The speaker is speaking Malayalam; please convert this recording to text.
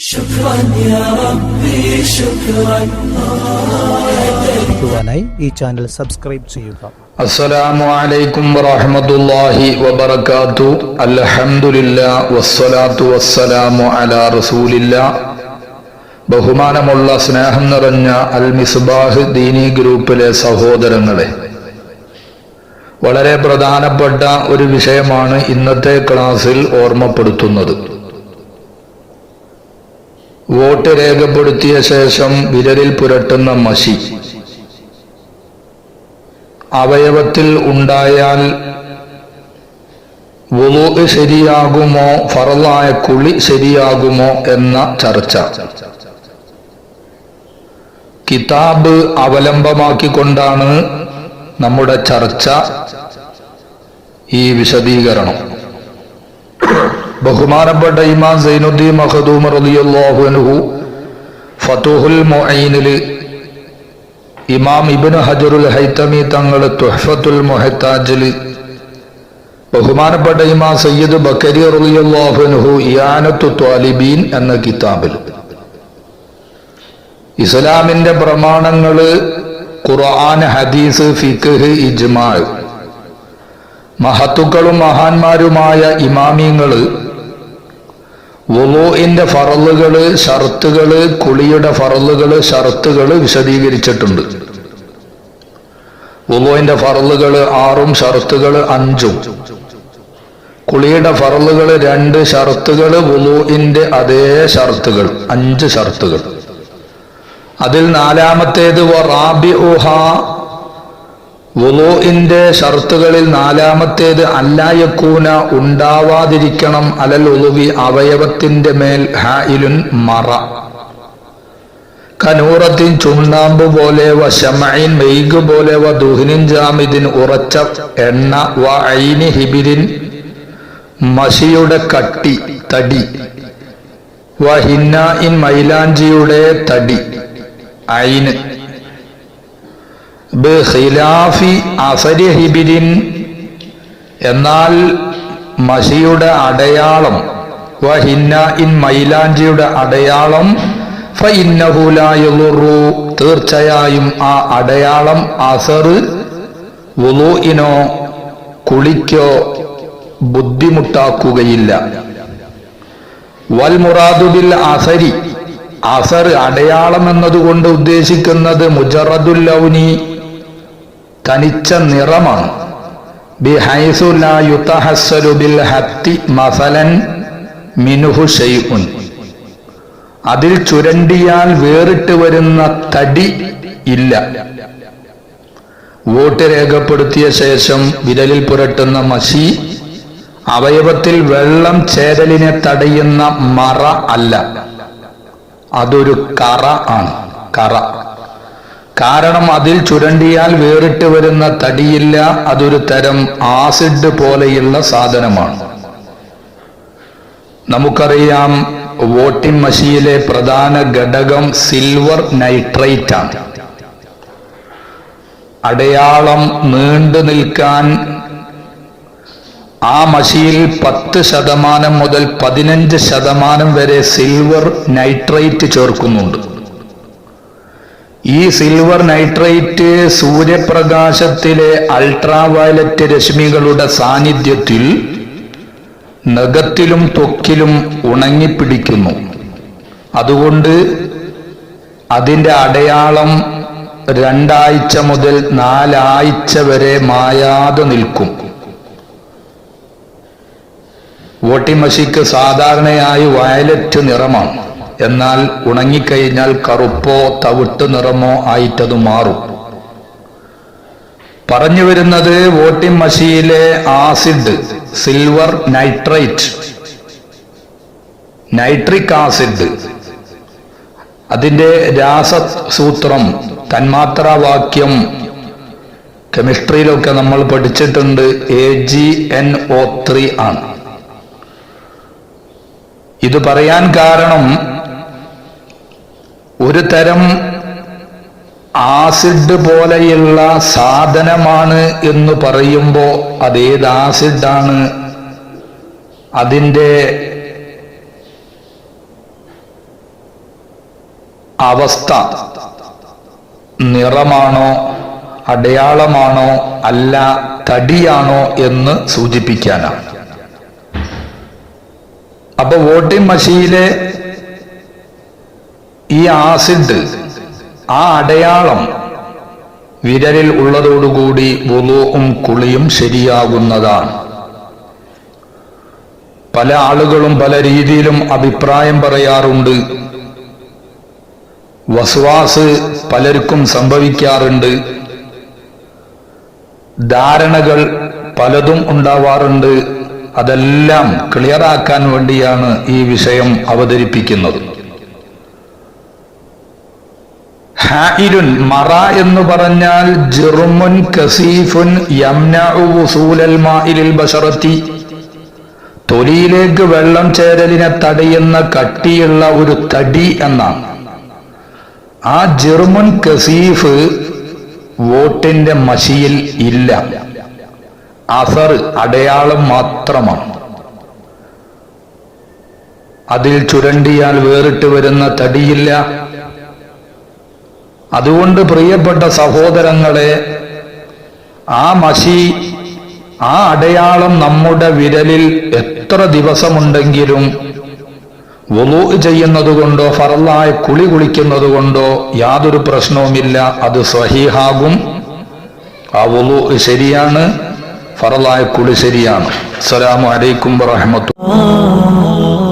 ായി ഈ ചാനൽ സബ്സ്ക്രൈബ് ചെയ്യുക. അസ്സലാമു അലൈക്കും വറഹ്മത്തുള്ളാഹി വബറകാതു അൽഹംദുലില്ലാ വസ്സലാത്തു വസ്സലാമു അലാ റസൂലില്ലാ. ബഹുമാനമുള്ള സ്നേഹം നിറഞ്ഞ അൽ മിസ്ബാഹ് ദീനി ഗ്രൂപ്പിലെ സഹോദരങ്ങളെ. വളരെ പ്രധാനപ്പെട്ട ഒരു വിഷയമാണ് ഇന്നത്തെ ക്ലാസ്സിൽ ഓർമ്മപ്പെടുത്തുന്നത്. വോട്ട് രേഖപ്പെടുത്തിയ ശേഷം വിരലിൽ പുരട്ടുന്ന മഷി. അവയവത്തിൽ ഉണ്ടായാൽ വുളു ശരിയാകുമോ ഫറലായ കുളി ശരിയാകുമോ എന്ന ചർച്ച. കിതാബ് അവലംബമാക്കിക്കൊണ്ടാണ് നമ്മുടെ ചർച്ച ഈ വിശദീകരണം. ബഹുമാനപ്പെട്ട ഇമാം സൈനുദ്ദീൻ മഹദൂം റളിയല്ലാഹു അൻഹു ഫതുഹുൽ മുഈനിൽ ഇമാം ഇബ്നു ഹജറുൽ ഹൈത്തമി തങ്ങൾ തുഹഫത്തുൽ മൊഹത്താജിൽ ബഹുമാനപ്പെട്ട ഇമാം സയ്യിദ് ബക്കരി റളിയല്ലാഹു അൻഹു ഇയാനത്തു ത്വാലിബീൻ എന്ന കിതാബിൽ. ഇസ്ലാമിന്റെ പ്രമാണങ്ങൾ ഖുർആൻ ഹദീസ് ഫിഖ് ഇജ്മാ മഹത്തുക്കളും മഹാന്മാരുമായ ഇമാമിങ്ങൾ വുളുഇന്റെ ഫറലുകൾ ഷർത്തുകൾ കുളിയുടെ ഫറലുകൾ ഷർത്തുകൾ വിശദീകരിച്ചിട്ടുണ്ട്. വുളുവിന്റെ ഫറലുകൾ ആറും ഷർത്തുകൾ അഞ്ചും. കുളിയുടെ ഫറലുകൾ രണ്ട് ഷർത്തുകൾ വുളുവിന്റെ അതേ ഷർത്തുകൾ അഞ്ച് ഷർത്തുകൾ. അതിൽ നാലാമത്തേത് റാബി വുളുഇന്റെ ഷർത്തുകളിൽ നാലാമത്തേത് അല്ലായക്കൂന ഉണ്ടാവാതിരിക്കണം അലൽ ഉളുവി അവയവത്തിന്റെ മേൽ ഹായിലുൻ മറ. കനൂറത്തിൻ ചുണ്ണാമ്പ് പോലെ വ ശമൈൻ മെയ്ഗ് പോലെ വ ദുഹിനിൻ ജാമിദിൻ ഉറച്ച എണ്ണ വ ഐനി ഹിബിരിൻ മഷിയുടെ കട്ടി തടി വ ഹിന്ന ഇൻ മൈലാഞ്ചിയുടെ തടി ഐന്. ഹിബിരിൻ എന്നാൽ മഷിയുടെ അടയാളം വ ഹിന്ന ഇൻ മൈലാഞ്ചിയുടെ അടയാളം ഫഇന്നഹുലായുറു തീർച്ചയായും ആ അടയാളം അസറ് വുളുഇനോ കുളിക്കോ ബുദ്ധിമുട്ടാക്കുകയില്ല. വൽ മുറാദുബിൽ അസരി അസർ അടയാളം എന്നതുകൊണ്ട് ഉദ്ദേശിക്കുന്നത് മുജറദുൽ മിനുഹു നിറമാണ് അതിൽ ചുരണ്ടിയാൽ വേറിട്ട് വരുന്ന തടി ഇല്ല. വോട്ട് രേഖപ്പെടുത്തിയ ശേഷം വിരലിൽ പുരട്ടുന്ന മഷി അവയവത്തിൽ വെള്ളം ചേരലിനെ തടയുന്ന മറ അല്ല. അതൊരു കറ ആണ്. കറ. കാരണം അതിൽ ചുരണ്ടിയാൽ വേറിട്ട് വരുന്ന തടിയില്ല അതൊരു തരം ആസിഡ് പോലെയുള്ള സാധനമാണ്. നമുക്കറിയാം വോട്ടിംഗ് മഷീനിലെ പ്രധാന ഘടകം സിൽവർ നൈട്രേറ്റ് ആണ് അടയാളം നീണ്ടു നിൽക്കാൻ ആ മഷിയിൽ പത്ത് ശതമാനം മുതൽ പതിനഞ്ച് ശതമാനം വരെ സിൽവർ നൈട്രേറ്റ് ചേർക്കുന്നുണ്ട്. ഈ സിൽവർ നൈട്രേറ്റ് സൂര്യപ്രകാശത്തിലെ അൾട്രാവയലറ്റ് രശ്മികളുടെ സാന്നിധ്യത്തിൽ നഖത്തിലും ത്വക്കിലും ഉണങ്ങിപ്പിടിക്കുന്നു. അതുകൊണ്ട് അതിന്റെ അടയാളം രണ്ടാഴ്ച മുതൽ നാലാഴ്ച വരെ മായാതെ നിൽക്കും. വോട്ടിമഷിക്ക് സാധാരണയായി വയലറ്റ് നിറമാണ്. എന്നാൽ ഉണങ്ങിക്കഴിഞ്ഞാൽ കറുപ്പോ തവിട്ട് നിറമോ ആയിട്ടത് മാറും. പറഞ്ഞു വരുന്നത് voting മഷീനിലെ acid silver nitrate. Nitric acid അതിന്റെ രാസസൂത്രം തന്മാത്രാവാക്യം കെമിസ്ട്രിയിലൊക്കെ നമ്മൾ പഠിച്ചിട്ടുണ്ട് A G N O three ആണ്. ഇത് പറയാൻ കാരണം ഒരു തരം ആസിഡ് പോലെയുള്ള സാധനമാണ് എന്ന് പറയുമ്പോൾ അതേത് ആസിഡാണ്? അതിന്റെ അവസ്ഥ നിറമാണോ അടയാളമാണോ അല്ല തടിയാണോ എന്ന് സൂചിപ്പിക്കാനാണ്. അപ്പൊ വോട്ടിംഗ് മഷീനിലെ ഈ ആസിഡ് ആ അടയാളം വിരലിൽ ഉള്ളതോടുകൂടി വുളുവും കുളിയും ശരിയാകുന്നതാണ്. പല ആളുകളും പല രീതിയിലും അഭിപ്രായം പറയാറുണ്ട്. വസ്വാസ് പലർക്കും സംഭവിക്കാറുണ്ട്. ധാരണകൾ പലതും ഉണ്ടാവാറുണ്ട്. അതെല്ലാം ക്ലിയറാക്കാൻ വേണ്ടിയാണ് ഈ വിഷയം അവതരിപ്പിക്കുന്നത്. ഹായിലുൻ മറ എന്ന് പറഞ്ഞാൽ ജെറുമുൻ കസീഫുൻ മാഇലിൽ ബശറത്തി തൊലിയിലേക്ക് വെള്ളം ചേരലിനെ തടയുന്ന കട്ടിയുള്ള ഒരു തടി എന്നാണ്. ആ ജെർമൻ കസീഫ് വോട്ടിന്റെ മഷിയിൽ ഇല്ല. അസർ അടയാളം മാത്രമാണ്. അതിൽ ചുരണ്ടിയാൽ വേറിട്ട് വരുന്ന തടിയില്ല. അതുകൊണ്ട് പ്രിയപ്പെട്ട സഹോദരങ്ങളെ ആ മഷി ആ അടയാളം നമ്മുടെ വിരലിൽ എത്ര ദിവസമുണ്ടെങ്കിലും വുളു ചെയ്യുന്നത് കൊണ്ടോ ഫറലായ കുളി കുളിക്കുന്നത് കൊണ്ടോ യാതൊരു പ്രശ്നവുമില്ല. അത് സ്വഹീഹാകും ആ വുളു ശരിയാണ് ഫറലായ കുളി ശരിയാണ്. അസ്സലാമു അലൈക്കും വറഹ്മത്തുള്ളാഹി